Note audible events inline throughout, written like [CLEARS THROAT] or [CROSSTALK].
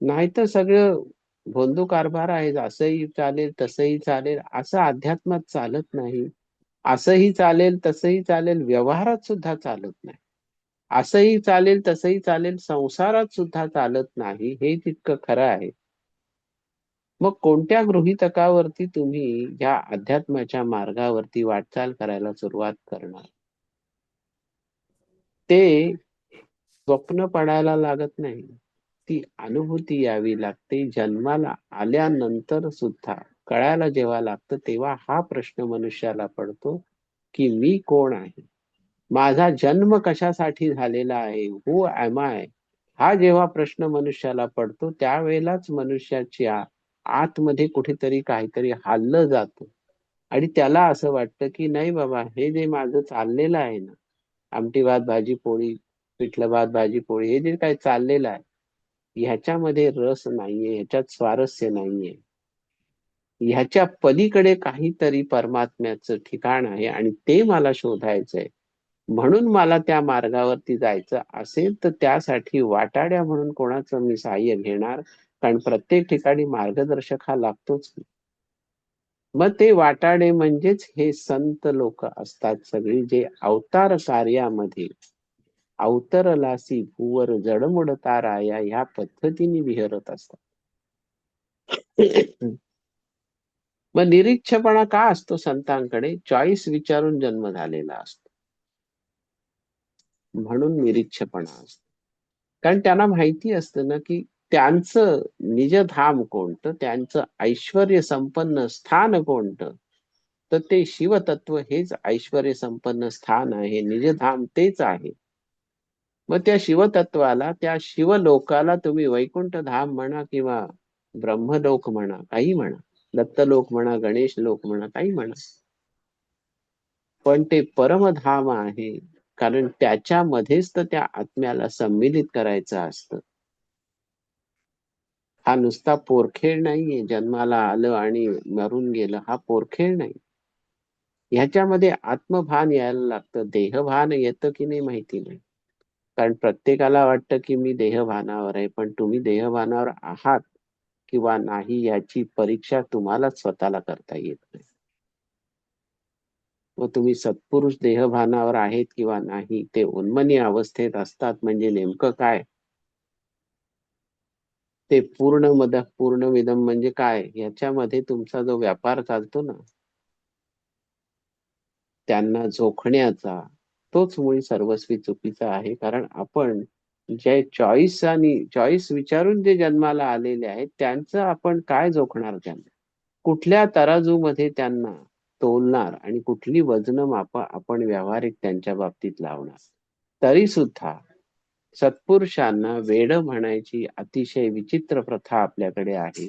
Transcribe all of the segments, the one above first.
नाहीतर सगळं भोंदू कारभार आहे असंही चालेल तसंही चालेल असं अध्यात्मात चालत नाही. असंही चालेल तसंही चालेल व्यवहारात सुद्धा चालत नाही. असंही चालेल तसंही चालेल संसारात सुद्धा चालत नाही हे तितकं खरं आहे. मग कोणत्या गृहितकावरती तुम्ही या अध्यात्माच्या मार्गावरती वाटचाल करायला सुरुवात करणार? ते स्वप्न पडायला लागत नाही. ती अनुभूती यावी लागते. जन्माला आल्यानंतर सुद्धा कळायला जेव्हा लागतं तेव्हा हा प्रश्न मनुष्याला पडतो की मी कोण आहे? माझा जन्म कशासाठी झालेला आहे? हु एम आय हा जेव्हा प्रश्न मनुष्याला पडतो त्यावेळेलाच मनुष्याच्या आतमध्ये कुठेतरी काहीतरी हाललं जातं. आणि त्याला असं वाटतं की नाही बाबा हे जे माझं चाललेलं आहे ना आमटी भात भाजी पोळी पिठलं भात भाजी पोळी हे जे काही चाललेलं आहे ह्याच्यामध्ये रस नाहीये ह्याच्यात स्वारस्य नाहीये. ह्याच्या पलीकडे काहीतरी परमात्म्याचं ठिकाण आहे आणि ते मला शोधायचंय. म्हणून मला त्या मार्गावरती जायचं असेल तर त्यासाठी वाटाड्या म्हणून कोणाचं मी सहाय्य घेणार? कारण प्रत्येक ठिकाणी मार्गदर्शक हा लागतोच मग ते वाटाडे म्हणजेच हे संत लोक असतात सगळी जे अवतार कार्यामध्ये अवतरलासी भूवर जडमुड ताराया ह्या पद्धतीने विहरत असतात. [CLEARS THROAT] मग निरीक्षपणा का असतो संतांकडे? चॉईस विचारून जन्म झालेला असतो. म्हणून निरीक्षपणा असतो. कारण त्यांना माहिती असतं ना की त्यांचं निजधाम कोणतं? त्यांचं ऐश्वर संपन्न स्थान कोणतं? तर ते शिवतत्व हेच ऐश्वर संपन्न स्थान आहे. निजधाम तेच आहे. मग त्या शिवतत्वाला त्या शिवलोकाला तुम्ही वैकुंठ धाम म्हणा किंवा ब्रह्मलोक म्हणा काही म्हणा दत्तलोक म्हणा गणेश लोक म्हणा काही म्हणा. पण ते परमधाम आहे कारण त्याच्यामध्येच तर त्या आत्म्याला सम्मिलित करायचं असतं. हा नुसता पोरखेळ नाहीये जन्माला आलं आणि मरून गेलं हा पोरखेळ नाही. ह्याच्यामध्ये आत्मभान यायला लागतं देहभान येतं की नाही माहिती नाही. कारण प्रत्येकाला वाटतं की मी देहभानावर आहे पण तुम्ही देहभानावर आहात किंवा नाही याची परीक्षा तुम्हालाच स्वतःला करता येत नाही. व तुम्ही सत्पुरुष देहभानावर आहेत किंवा नाही ते उन्मनी अवस्थेत असतात म्हणजे नेमकं काय? ते पूर्ण मद पूर्ण विदम म्हणजे काय? याच्यामध्ये तुमचा जो व्यापार चालतो ना त्यांना जोखण्याचा तोच मुळी सर्वस्वी चुकीचा आहे. कारण आपण जे चॉईस आणि चॉईस विचारून जे जन्माला आलेले आहेत त्यांचं आपण काय जोखणार त्यांना? कुठल्या तराजूमध्ये त्यांना तोलणार आणि कुठली वजन माप आपण व्यावहारिक त्यांच्या बाबतीत लावणार? तरी सुद्धा सत्पुरुषांना वेड म्हणायची अतिशय विचित्र प्रथा आपल्याकडे आहे.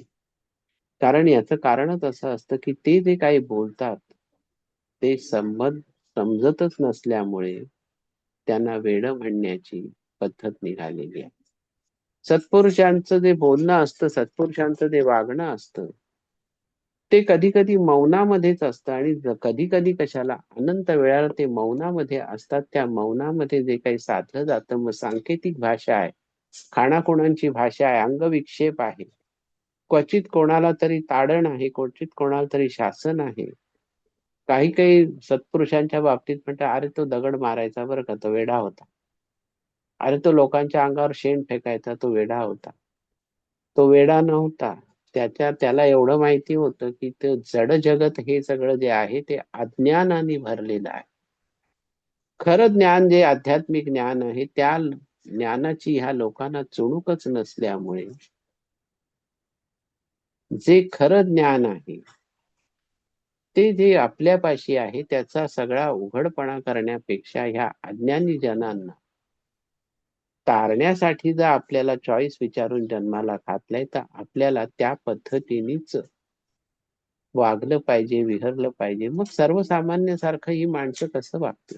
कारण याचं कारणच असं असतं की ते जे काही बोलतात ते संबंध समजतच नसल्यामुळे त्यांना वेड म्हणण्याची पद्धत निघालेली आहे. सत्पुरुषांचं जे बोलणं असतं सत्पुरुषांचं जे वागणं असतं ते कधी कधी मौनामध्येच असतं आणि कधी कधी कशाला अनंत वेळाला ते मौनामध्ये असतात. त्या मौनामध्ये जे काही साधलं जातं मग सांकेतिक भाषा आहे खाणाखुणांची भाषा आहे अंगविक्षेप आहे. क्वचित कोणाला तरी ताडण आहे क्वचित कोणाला तरी शासन आहे. काही काही सत्पुरुषांच्या बाबतीत म्हणतात अरे तो दगड मारायचा बरं का तो वेडा होता. अरे तो लोकांच्या अंगावर शेण फेकायचा तो वेडा होता. तो वेडा नव्हता. त्याच्या त्याला एवढं माहिती होतं की ते जड जगत हे सगळं जे आहे ते अज्ञानाने भरलेलं आहे. खरं ज्ञान जे आध्यात्मिक ज्ञान आहे त्या ज्ञानाची ह्या लोकांना चुणूकच नसल्यामुळे जे खरं ज्ञान आहे ते जे आपल्यापाशी आहे त्याचा सगळा उघडपणा करण्यापेक्षा ह्या अज्ञानी जनांना तारण्यासाठी जर आपल्याला चॉईस विचारून जन्माला घातलाय तर आपल्याला त्या पद्धतीनेच वागलं पाहिजे विहरलं पाहिजे. मग सर्वसामान्यासारखं ही माणसं कसं वागतील?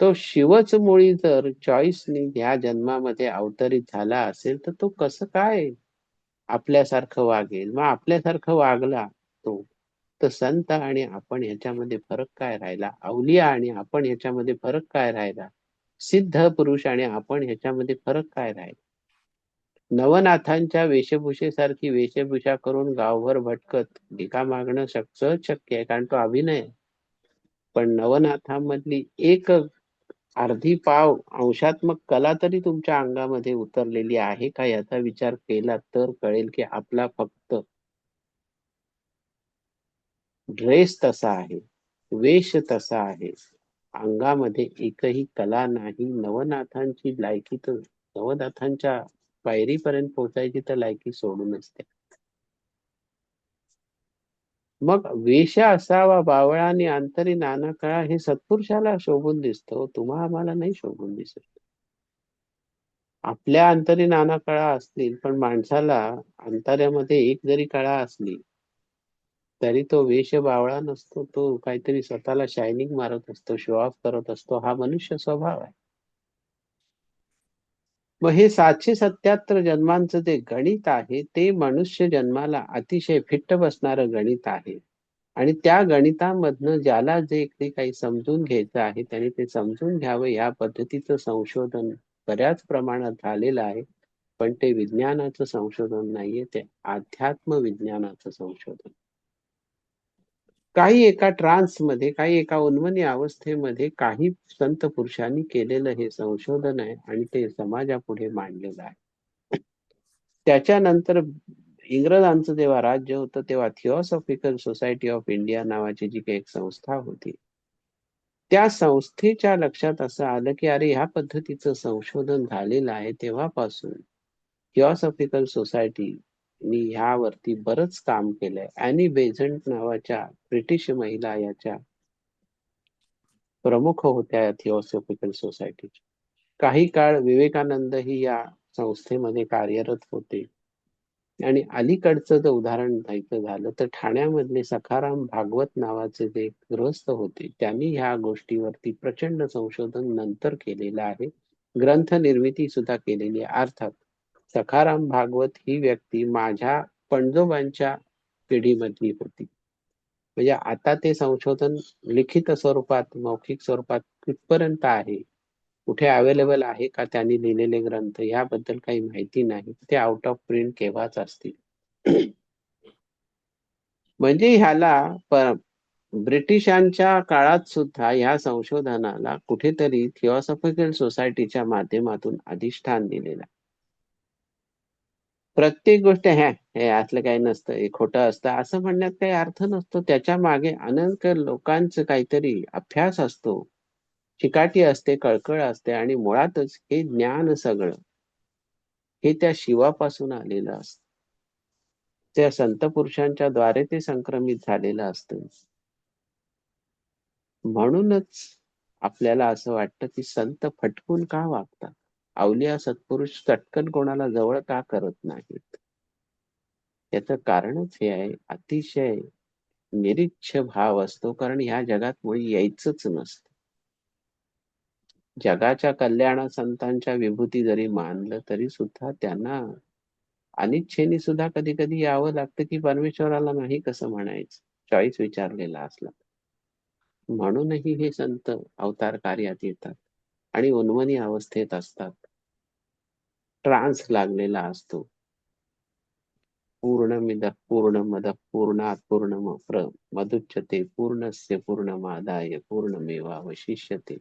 तो शिवच मुळी जर चॉईसनी ह्या जन्मामध्ये अवतरित झाला असेल तर तो कसं काय आपल्यासारखं वागेल. मग आपल्यासारखं वागला तो तर संत आणि आपण याच्यामध्ये फरक काय राहिला? अवलिया आणि आपण याच्यामध्ये फरक काय राहिला? सिद्ध पुरुष आणि आपण ह्याच्यामध्ये फरक काय राहील? नवनाथांच्या वेशभूषेसारखी वेशभूषा करून गावभर भटकत भिका मागणं सहज शक्य आहे कारण तो अभिनय आहे. पण नवनाथांमधली एक अर्धी पाव अंशात्मक कला तरी तुमच्या अंगामध्ये उतरलेली आहे का याचा विचार केला तर कळेल की आपला फक्त ड्रेस तसा आहे वेश तसा आहे. अंगामध्ये एकही कला नाही. नवनाथांची लायकी तर नवनाथांच्या पायरीपर्यंत पोहोचायची तर लायकी सोडूनच द्या. मग वेश असावा बावळा आणि अंतरी नाना कळा हे सत्पुरुषाला शोभून दिसतो. हो, तुम्हा आम्हाला नाही शोभून दिसत. आपल्या अंतरी नाना कळा असतील पण माणसाला अंतर्यामध्ये एक जरी कळा असली तरी तो वेश बावळा नसतो. तो काहीतरी स्वतःला शायनिंग मारत असतो शो ऑफ करत असतो. हा मनुष्य स्वभाव आहे. मग हे सातशे सत्याहत्तर जन्मांचं जे गणित आहे ते मनुष्य जन्माला अतिशय फिट्ट बसणारं गणित आहे. आणि त्या गणितामधनं ज्याला जे काही समजून घ्यायचं आहे त्याने ते समजून घ्यावं या पद्धतीचं संशोधन बऱ्याच प्रमाणात झालेलं आहे. पण ते विज्ञानाचं संशोधन नाहीये ते अध्यात्म विज्ञानाचं संशोधन. काही एका ट्रान्समध्ये काही एका उन्मनी अवस्थेमध्ये काही संत पुरुषांनी केलेलं हे संशोधन आहे आणि ते समाजापुढे मांडलेलं आहे. त्याच्यानंतर इंग्रजांचं जेव्हा राज्य होतं तेव्हा थिओसॉफिकल सोसायटी ऑफ इंडिया नावाची जी काही एक संस्था होती त्या संस्थेच्या लक्षात असं आलं की अरे ह्या पद्धतीचं संशोधन झालेलं आहे तेव्हापासून. थिओसॉफिकल सोसायटी मी ह्यावरती बरंच काम केलंय. अॅनी बेझंट नावाच्या ब्रिटिश महिला याच्या प्रमुख होत्या थिओसॉफिकल सोसायटीच्या काही काळ विवेकानंद ही या संस्थेमध्ये कार्यरत होते. आणि अलीकडचं जर उदाहरण द्यायचं झालं तर ठाण्यामधले सखाराम भागवत नावाचे जे गृहस्थ होते त्यांनी ह्या गोष्टीवरती प्रचंड संशोधन नंतर केलेलं आहे. ग्रंथ निर्मिती सुद्धा केलेली अर्थात सखाराम भागवत ही व्यक्ती माझ्या पणजोबांच्या पिढीमधली होती. म्हणजे आता ते संशोधन लिखित स्वरूपात मौखिक स्वरूपात कितपर्यंत आहे? कुठे अवेलेबल आहे का त्यांनी लिहिलेले ग्रंथ? याबद्दल काही माहिती नाही. ते आउट ऑफ प्रिंट केव्हाच असतील? म्हणजे ह्याला ब्रिटिशांच्या काळात सुद्धा ह्या संशोधनाला कुठेतरी थिओसॉफिकल सोसायटीच्या माध्यमातून अधिष्ठान दिलेलं प्रत्येक गोष्ट ह्या हे असलं काही नसतं हे खोटं असतं असं म्हणण्यात काही अर्थ नसतो. त्याच्यामागे अनंत लोकांचं काहीतरी अभ्यास असतो. चिकाटी असते कळकळ असते आणि मुळातच हे ज्ञान सगळं हे त्या शिवापासून आलेलं असत. त्या संत पुरुषांच्या द्वारे ते संक्रमित झालेलं असतं. म्हणूनच आपल्याला असं वाटतं की संत फटकून का वागतात? अवलिया सत्पुरुष चटकन कोणाला जवळ का करत नाहीत? याच कारणच हे आहे अतिशय निरीच्छ भाव असतो कारण ह्या जगात मुळी यायचंच नसतं. जगाच्या कल्याणा संतांच्या विभूती जरी मानलं तरी सुद्धा त्यांना अनिच्छेने सुद्धा कधी कधी यावं लागतं की परमेश्वराला नाही कसं म्हणायचं? चॉईस विचारलेला असला. म्हणूनही हे संत अवतार कार्यात येतात. आणि उन्मनी अवस्थेत असतात. ट्रान्स लागलेला असतो. पूर्णमिद पूर्णमद पूर्णात पूर्ण मधुच्छते पूर्णस्य पूर्णमादाय पूर्णमेवावशिष्यते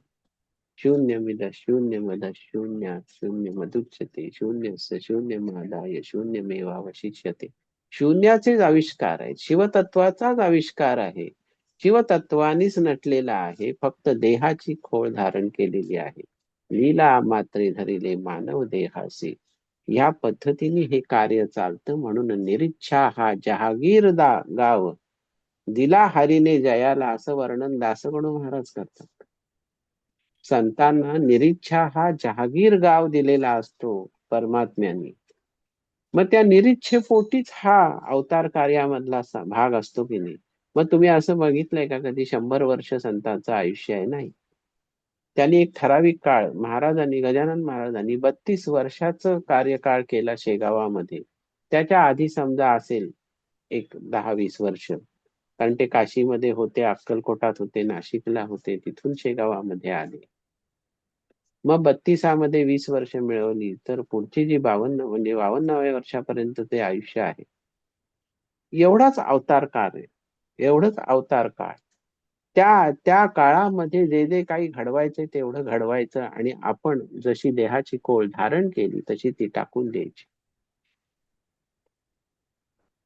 शून्यमिद शून्यमद शून्यात शून्य मधुच्छते शून्यस्य शून्यमादाय शून्यमेवावशिष्यते शून्याचेच आविष्कार आहे शिवतत्वाचाच आविष्कार आहे. शिवतत्वानीच नटलेला आहे. फक्त देहाची खोळ धारण केलेली आहे. लीला मात्रे धरिले मानव देहासी या पद्धतीने हे कार्य चालतं म्हणून निरीच्छा हा जहागीर दा गाव. दिला हरीने जयाला असं वर्णन दासगणू महाराज करतात. संतांना निरीच्छा हा जहागीर गाव दिलेला असतो परमात्म्याने. मग त्या निरीच्छेपोटीच हा अवतार कार्यामधला भाग असतो की नाही? मग तुम्ही असं बघितलंय का कधी शंभर वर्ष संतांचं आयुष्य आहे? नाही. त्यांनी एक ठराविक काळ महाराजांनी गजानन महाराजांनी बत्तीस वर्षाचं कार्यकाळ केला शेगावामध्ये. त्याच्या आधी समजा असेल एक दहा वीस वर्ष. कारण ते काशीमध्ये होते अक्कलकोटात होते नाशिकला होते तिथून शेगावामध्ये आले. मग बत्तीसामध्ये वीस वर्ष मिळवली तर पुढची जी बावन्न म्हणजे बावन्नाव्या वर्षापर्यंत ते आयुष्य आहे. एवढाच अवतार काळ आहे. एवढंच अवतार काळ. त्या त्या काळामध्ये जे जे काही घडवायचे तेवढं घडवायचं आणि आपण जशी देहाची कोळ धारण केली तशी ती टाकून द्यायची.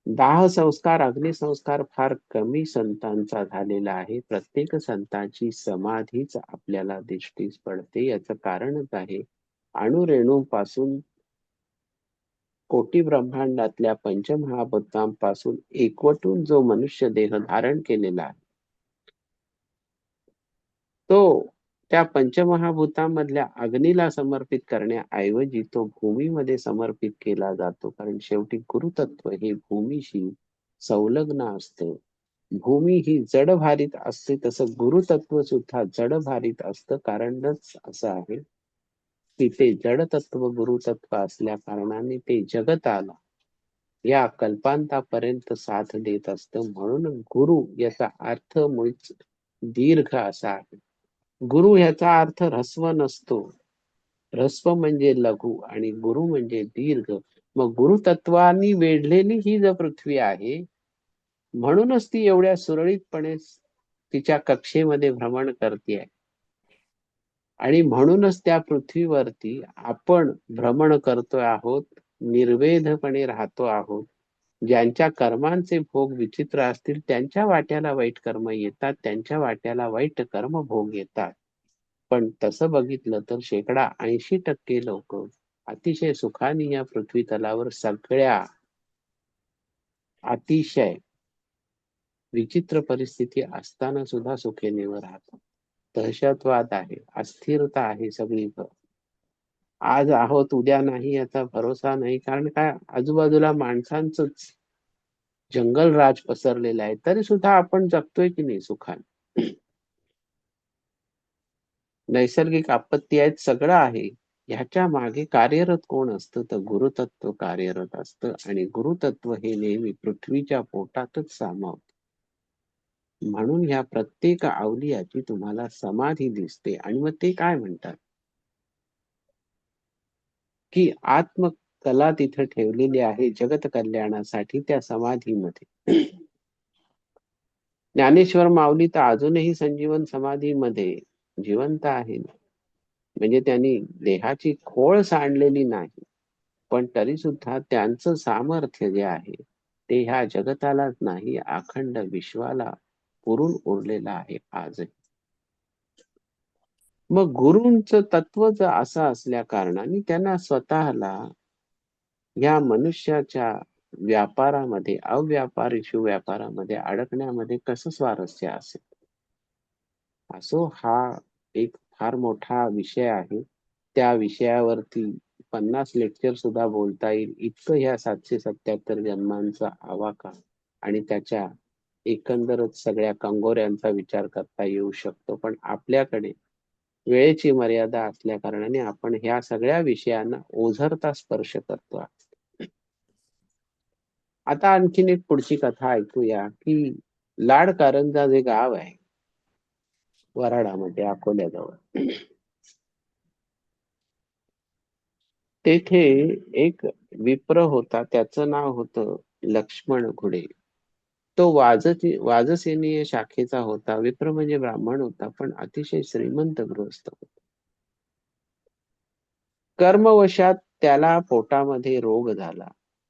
दाह संस्कार अग्निसंस्कार फार कमी संतांचा झालेला आहे. प्रत्येक संतांची समाधीच आपल्याला दृष्टीस पडते. याचं कारणच आहे. अणुरेणूपासून कोटी ब्रह्मांडातल्या पंचमहाभूतांपासून एकवटून जो मनुष्य देह धारण केलेला आहे तो त्या पंचमहाभूतांमधल्या अग्नीला समर्पित करण्याऐवजी तो भूमीमध्ये समर्पित केला जातो. कारण शेवटी गुरुतत्व हे भूमीशी संलग्न असतं. भूमी ही जडभारित असते तसं गुरुतत्व सुद्धा जडभारित असतं. कारणच असं आहे तिथे जड तत्व जडतत्व गुरुतत्व असल्या कारणाने ते जगताला या कल्पांतापर्यंत साथ देत असतं म्हणून गुरु याचा अर्थ मुळीच दीर्घ असा आहे. गुरु ह्याचा अर्थ ह्रस्व नसतो. ह्रस्व म्हणजे लघु आणि गुरु म्हणजे दीर्घ. मग गुरुतत्वानी वेढलेली ही जर पृथ्वी आहे म्हणूनच ती एवढ्या सुरळीतपणे तिच्या कक्षेमध्ये भ्रमण करते आहे आणि म्हणूनच त्या पृथ्वीवरती आपण भ्रमण करतोय आहोत निर्वेधपणे राहतो आहोत. ज्यांच्या कर्मांचे भोग विचित्र असतील त्यांच्या वाट्याला वाईट कर्म येतात त्यांच्या वाट्याला वाईट कर्म भोग येतात. पण तसं बघितलं तर शेकडा ऐंशी टक्के लोक अतिशय सुखाने या पृथ्वी तलावर सगळ्या अतिशय विचित्र परिस्थिती असताना सुद्धा सुखेने राहतात. दहशतवाद आहे अस्थिरता आहे सगळी आज आहोत उद्या नाही याचा भरोसा नाही कारण काय? आजूबाजूला माणसांच जंगल राज पसरलेलं आहे तरी सुद्धा आपण जगतोय की नाही सुखान? नैसर्गिक आपत्ती आहेत सगळं आहे. ह्याच्या मागे कार्यरत कोण असतं? तर गुरुतत्व कार्यरत असतं. आणि गुरुतत्व हे नेहमी पृथ्वीच्या पोटातच सामावत. म्हणून ह्या प्रत्येक अवलियाची तुम्हाला समाधी दिसते. आणि मग ते काय म्हणतात? की आत्मकला तिथं ठेवलेली आहे जगत कल्याणासाठी त्या समाधीमध्ये. ज्ञानेश्वर माऊली तर अजूनही संजीवन समाधीमध्ये जिवंत आहे म्हणजे त्यांनी देहाची खोळ सांडलेली नाही. पण तरी सुद्धा त्यांचं सामर्थ्य जे आहे ते ह्या जगतालाच नाही अखंड विश्वाला पुरून उरलेला आहे आजही मग गुरूंच तत्व जर असं असल्या कारणाने त्यांना स्वतःला या मनुष्याच्या व्यापारामध्ये अव्यापारी व्यापारामध्ये अडकण्यामध्ये कसं स्वारस्य असेल? असो हा एक फार मोठा विषय आहे. त्या विषयावरती पन्नास लेक्चर सुद्धा बोलता येईल. इतकं ह्या सातशे सत्याहत्तर जन्मांचा आवाका आणि त्याच्या एकंदरच सगळ्या कंगोऱ्यांचा विचार करता येऊ शकतो. पण आपल्याकडे वेळेची मर्यादा असल्या कारणाने आपण ह्या सगळ्या विषयांना ओझरता स्पर्श करतो आता आणखीन एक पुढची कथा ऐकूया की लाड कारंजा जे गाव आहे वराडामध्ये अकोल्याजवळ. तेथे एक विप्र होता त्याचं नाव होतं लक्ष्मण घुडे. तो वाजची वाजसेनीय शाखेचा होता. विप्र म्हणजे ब्राह्मण होता पण अतिशय श्रीमंत गृहस्थ होता. कर्मवशात त्याला पोटामध्ये रोग झाला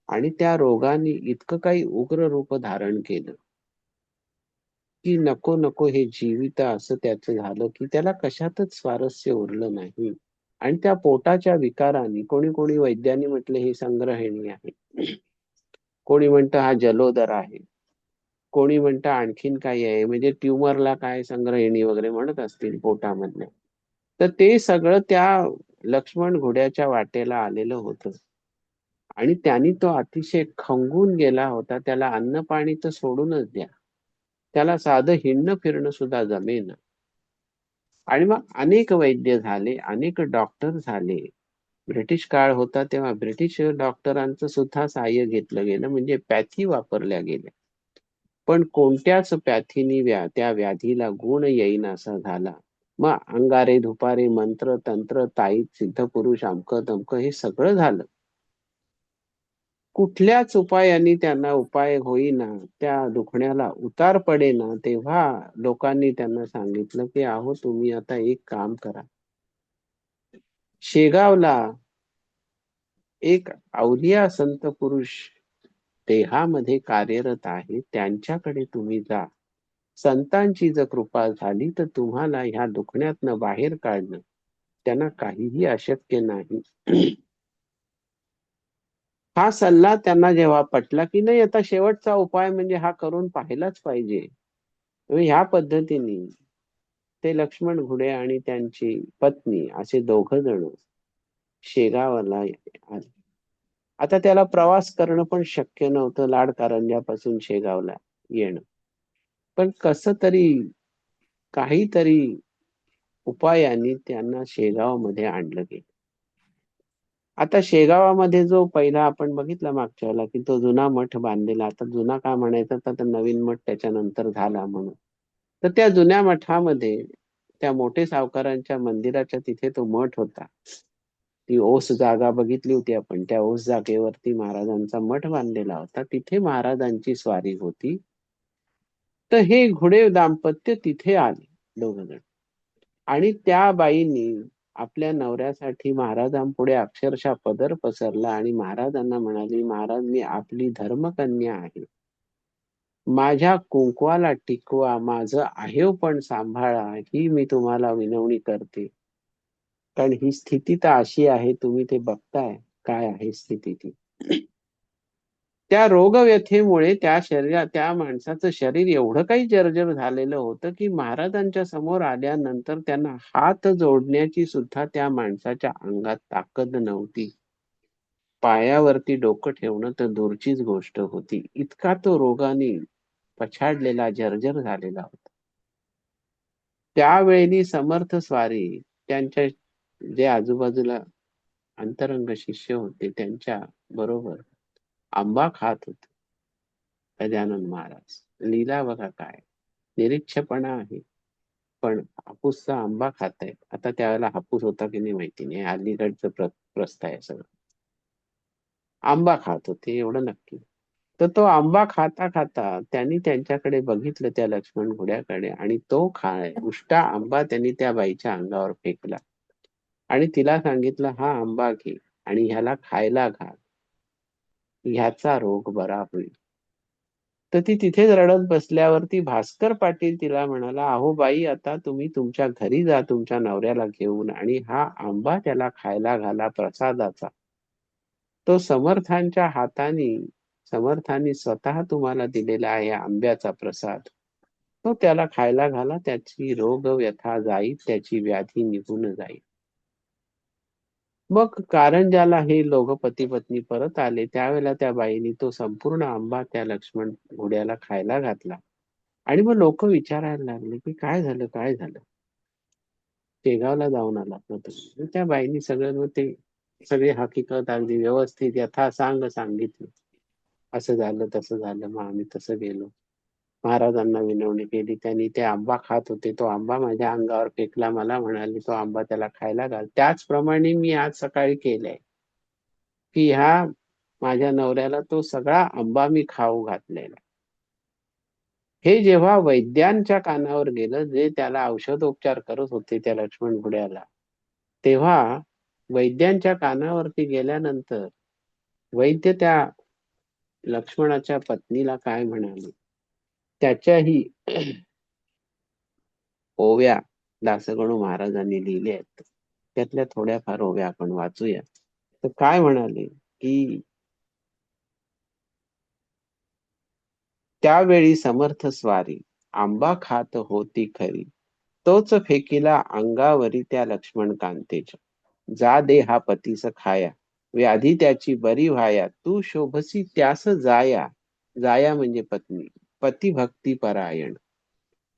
आणि त्या रोगाने इतकं काही उग्र रूप धारण केलं की नको नको हे जीवित असं त्याचं झालं की त्याला कशातच स्वारस्य उरलं नाही. आणि त्या पोटाच्या विकाराने कोणी कोणी वैद्यांनी म्हटलं हे संग्रहिणी आहे. कोणी म्हणतं हा जलोदर आहे. कोणी म्हणतं आणखीन काही आहे? म्हणजे ट्युमरला काय संग्रहिणी वगैरे म्हणत असतील पोटामधल्या. तर ते सगळं त्या लक्ष्मण घोड्याच्या वाटेला आलेलं होतं. आणि त्यांनी तो अतिशय खंगून गेला होता. त्याला अन्न पाणी तर सोडूनच द्या. त्याला साधं हिंडणं फिरणं सुद्धा जमेन. आणि मग अनेक वैद्य झाले अनेक डॉक्टर झाले. ब्रिटिश काळ होता तेव्हा ब्रिटिश डॉक्टरांचं सुद्धा सहाय्य घेतलं गेलं. म्हणजे पॅथी वापरल्या गेल्या. पण कोणत्याच पॅथीनी व्या त्या व्याधीला गुण येईन असा झाला. मग अंगारे धुपारे मंत्र तंत्र ताईत सिद्ध पुरुष अमक तमक हे सगळं झालं. कुठल्याच उपायाने त्यांना उपाय होईना त्या दुखण्याला उतार पडेना तेव्हा लोकांनी त्यांना सांगितलं की अहो तुम्ही आता एक काम करा. शेगावला एक अवलिया संत पुरुष देहामध्ये कार्यरत आहे त्यांच्याकडे तुम्ही जा. संतांची जर कृपा झाली तर तुम्हाला ह्या दुखण्यातनं बाहेर काढणं त्यांना काहीही अशक्य नाही. [CLEARS THROAT] हा सल्ला त्यांना जेव्हा पटला की नाही आता शेवटचा उपाय म्हणजे हा करून पाहिलाच पाहिजे. ह्या पद्धतीने ते लक्ष्मण घुडे आणि त्यांची पत्नी असे दोघ जण शेगावाला आले. आता त्याला प्रवास करणं पण शक्य नव्हतं लाडकारंजापासून शेगावला येणं. पण कस तरी काहीतरी उपायांनी त्यांना शेगावमध्ये आणलं गेलं. आता शेगावामध्ये जो पहिला आपण बघितला मागच्या वेळेला की तो जुना मठ बांधलेला आता जुना का म्हणायचा? तर नवीन मठ त्याच्यानंतर झाला म्हणून. तर त्या जुन्या मठामध्ये त्या मोठे सावकारांच्या मंदिराच्या तिथे तो मठ होता. ती ओस जागा बघितली होती आपण. त्या ओस जागेवरती महाराजांचा मठ बांधलेला होता. तिथे महाराजांची स्वारी होती. तर हे घोडे दाम्पत्य तिथे आले दोघ जण आणि त्या बाईंनी आपल्या नवऱ्यासाठी महाराजांपुढे अक्षरशः पदर पसरला आणि महाराजांना म्हणाली महाराज मी आपली धर्मकन्या आहे. माझ्या कुंकवाला टिकवा माझं आहे पण सांभाळा ही मी तुम्हाला विनवणी करते. कारण ही स्थिती तर अशी आहे तुम्ही ते बघताय काय आहे स्थिती ती. त्या रोगव्यथेमुळे त्या शरीरात त्या माणसाचं शरीर एवढं काही जर्जर झालेलं होतं की महाराजांच्या समोर आल्यानंतर त्यांना हात जोडण्याची सुद्धा त्या माणसाच्या अंगात ताकद नव्हती. पायावरती डोकं ठेवणं तर दूरचीच गोष्ट होती. इतका तो रोगाने पछाडलेला जर्जर झालेला होता. त्यावेळी समर्थ स्वारी त्यांच्या जे आजूबाजूला अंतरंग शिष्य होते त्यांच्या बरोबर आंबा खात होते. गजानन महाराज लीला बघा काय? निरीक्षपणा आहे. पण हापूसचा आंबा खात आहे आता त्यावेळेला हापूस होता की नाही माहिती नाही. अलीगडचं प्र प्रस्थ आहे सगळं. आंबा खात होते एवढं नक्की. तर तो आंबा खाता खाता त्यांनी त्यांच्याकडे बघितलं त्या लक्ष्मण घोड्याकडे आणि तो खाय उष्टा आंबा त्यांनी त्या बाईच्या अंगावर फेकला. आणि तिला सांगितलं हा आंबा घे आणि ह्याला खायला घाल. ह्याचा रोग बरा होईल. तर ती तिथेच रडत बसल्यावरती भास्कर पाटील तिला म्हणाला अहो बाई आता तुम्ही तुमच्या घरी जा तुमच्या नवऱ्याला घेऊन आणि हा आंबा त्याला खायला घाला प्रसादाचा. तो समर्थांच्या हाताने समर्थांनी स्वतः तुम्हाला दिलेला आहे आंब्याचा प्रसाद. तो त्याला खायला घाला त्याची रोग व्यथा जाईल त्याची व्याधी निघून जाईल. मग कारण ज्याला हे लोक पती पत्नी परत आले त्यावेळेला त्या बाईने तो संपूर्ण आंबा त्या लक्ष्मण घोड्याला खायला घातला. आणि मग लोक विचारायला लागले की काय झालं काय झालं? शेगावला जाऊन आला ना त्या बाईनी सगळं मग ते सगळी हकीकत अगदी व्यवस्थित यथा सांग सांगितलं. असं झालं तसं झालं मग आम्ही तसं गेलो. महाराजांना विनवणी केली. त्यांनी ते आंबा खात होते. तो आंबा माझ्या अंगावर फेकला. मला म्हणाले तो आंबा त्याला खायला घाल. त्याचप्रमाणे मी आज सकाळी केलंय की ह्या माझ्या नवऱ्याला तो सगळा आंबा मी खाऊ घातलेला. हे जेव्हा वैद्यांच्या कानावर गेलं जे त्याला औषधोपचार करत होते त्या लक्ष्मण घोड्याला तेव्हा वैद्यांच्या कानावरती गेल्यानंतर वैद्य त्या लक्ष्मणाच्या पत्नीला काय म्हणाले? त्याच्याही ओव्या दासगणू महाराजांनी लिहिले आहेत. त्यातल्या थोड्याफार ओव्या आपण वाचूया. तर काय म्हणाले की त्यावेळी समर्थ स्वारी आंबा खात होती खरी. तोच फेकीला अंगावरी त्या लक्ष्मण कांतेच्या. जा दे हा पतीस खाया. व्याधी त्याची बरी व्हाया. तू शोभसी त्यास जाया. जाया म्हणजे पत्नी. पती परायण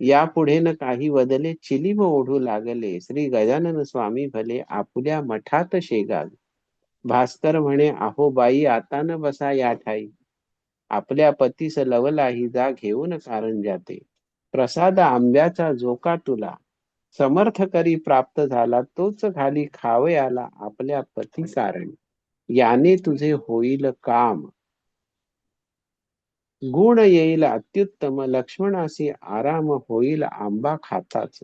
यापुढे न काही बदले चिलीम ओढू लागले. श्री गजानन स्वामी भले आपुल्या मठात शेगाल. भास्कर म्हणे आहो बाई आता न बसा या ठाई. आपल्या पतीस लवलाही जा घेऊन कारण जाते. प्रसाद आंब्याचा जोका तुला. समर्थ करी प्राप्त झाला तोच खाली खावे आला आपल्या पती कारण याने तुझे होईल काम. गुण येईल अत्युत्तम लक्ष्मणासी आराम होईल आंबा खाताच.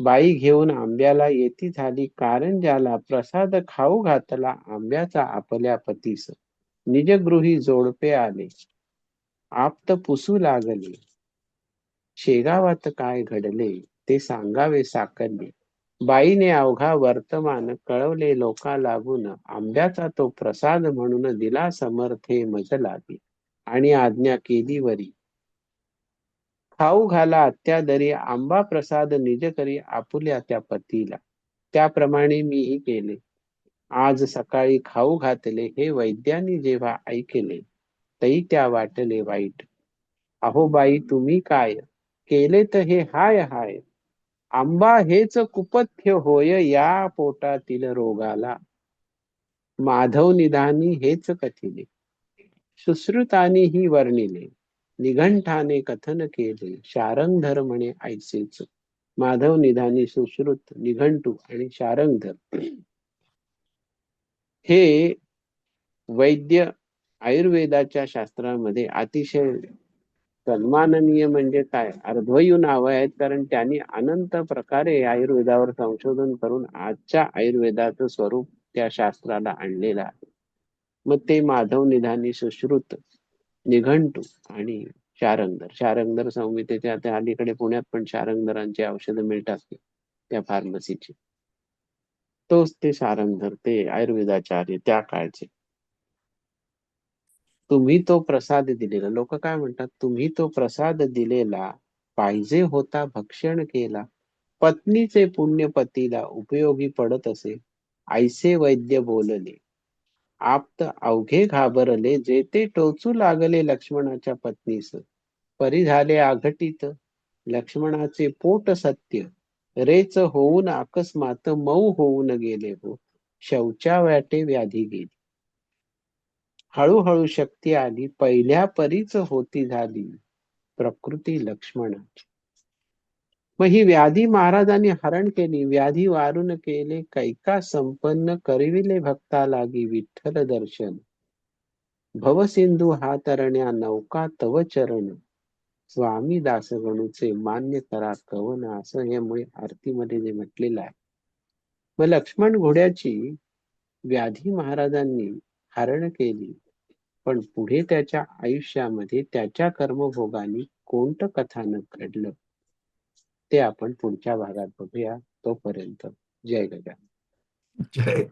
बाई घेऊन आंब्याला येती झाली कारण ज्याला प्रसाद खाऊ घातला आंब्याचा आपल्या पतीस. निजगृही जोडपे आले. आप्त पुसू लागले. शेगावात काय घडले ते सांगावे साकरले बाईने अवघा वर्तमान कळवले लोका लागून आंब्याचा तो प्रसाद म्हणून दिला समर्थे मज लागे आणि आज्ञा केली वरी. खाऊ घाला अत्यादरी आंबा प्रसाद निज करी आपुल्या त्या पतीला. त्याप्रमाणे मीही केले. आज सकाळी खाऊ घातले हे वैद्यांनी जेव्हा ऐकले तई त्या वाटले वाईट. अहो बाई तुम्ही काय? केले तर हे हाय हाय. आंबा हेच कुपथ्य होय या पोटातील रोगाला. माधव निधानी हेच कथिले. सुश्रुतानी ही वर्णिले निघंठाने कथन केले शारंगधर म्हणे ऐसेच. माधव निधानी सुश्रुत निघंटू आणि शारंगधर. हे वैद्य आयुर्वेदाच्या शास्त्रामध्ये अतिशय सन्माननीय म्हणजे काय? अर्धवयू नाव आहेत कारण त्यांनी अनंत प्रकारे आयुर्वेदावर संशोधन करून आजच्या आयुर्वेदाचं स्वरूप त्या शास्त्राला आणलेलं आहे. मग ते माधव निधानी सुश्रुत निघंटू आणि शारंगधर. शारंगधर संहितेच्या त्या अलीकडे पुण्यात पण शारंगधरांची औषधं मिळतात त्या फार्मसीची तोच ते शारंगधर ते आयुर्वेदाचार्य त्या काळचे. तुम्ही तो प्रसाद दिलेला लोक काय म्हणतात तुम्ही तो प्रसाद दिलेला पाहिजे होता भक्षण केला पत्नीचे पुण्य पतीला उपयोगी पडत असे आईसे वैद्य बोलले आप्त अवघे घाबरले जेते टोचू लागले लक्ष्मणाच्या पत्नीस. परी झाले आघटित. लक्ष्मणाचे पोट सत्य. रेच होऊन अकस्मात मऊ होऊन गेले हो. शौचा वाटे व्याधी गेली. हळूहळू शक्ती आली. पहिल्या परीच होती झाली. प्रकृती लक्ष्मणाची. मग ही व्याधी महाराजांनी हरण केली. व्याधी वारून केले. कैका संपन्न करविले भक्ता लागी विठ्ठल दर्शन. भवसिंधू हा तरण्या नौका तव चरण. स्वामी दासगणूचे मान्य करा कवन असं हे मुळे आरतीमध्ये जे म्हटलेलं आहे. मग लक्ष्मण घोड्याची व्याधी महाराजांनी हरण केली. पण पुढे त्याच्या आयुष्यामध्ये त्याच्या कर्मभोगाने कोणतं कथानक घडलं? ते आपण पुढच्या भागात बघूया तोपर्यंत. जय गजान जय